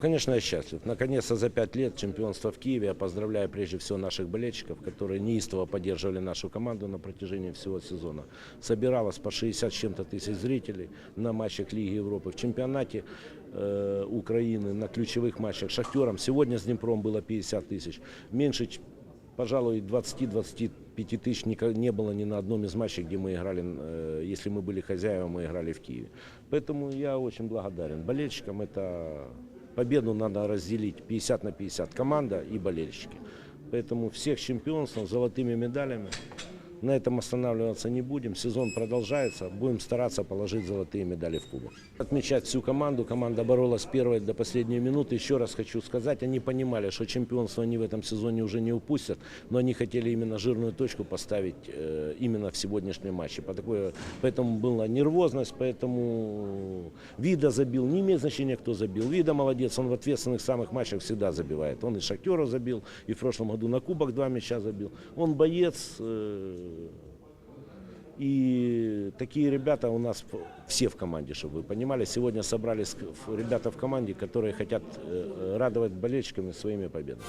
Конечно, я счастлив. Наконец-то за пять лет чемпионства в Киеве. Я поздравляю прежде всего наших болельщиков, которые неистово поддерживали нашу команду на протяжении всего сезона. Собиралось по 60 с чем-то тысяч зрителей на матчах Лиги Европы. В чемпионате э, Украины на ключевых матчах Шахтером. Сегодня с Днепром было 50 тысяч. Меньше, пожалуй, 20-25 тысяч не было ни на одном из матчей, где мы играли, э, если мы были хозяевами, мы играли в Киеве. Поэтому я очень благодарен болельщикам. Это победу надо разделить 50 на 50, команда и болельщики. Поэтому всех чемпионством, золотыми медалями. На этом останавливаться не будем. Сезон продолжается. Будем стараться положить золотые медали в кубок. Отмечать всю команду. Команда боролась первой до последней минуты. Еще раз хочу сказать, они понимали, что чемпионство они в этом сезоне уже не упустят, но они хотели именно жирную точку поставить э, именно в сегодняшнем матче. По такое, поэтому была нервозность, поэтому Вида забил. Не имеет значения, кто забил. Вида молодец, он в ответственных самых матчах всегда забивает. Он и Шахтера забил, и в прошлом году на Кубок два мяча забил. Он боец, э, и такие ребята у нас все в команде, чтобы вы понимали. Сегодня собрались ребята в команде, которые хотят э, радовать болельщиками своими победами.